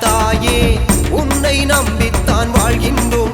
தாயே உன்னை நம்பித்தான் வாழ்கின்றோம்.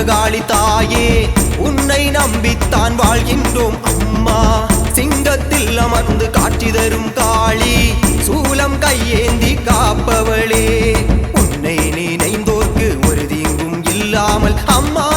உலகாளி தாயே உன்னை நம்பித்தான் வாழ்கின்றோம் அம்மா. சிங்கத்தில் அமர்ந்து காட்சி தரும் காளி சூலம் கையேந்தி காப்பவளே. உன்னை நினைந்தோர்க்கு ஒரு தீங்கும் இல்லாமல் அம்மா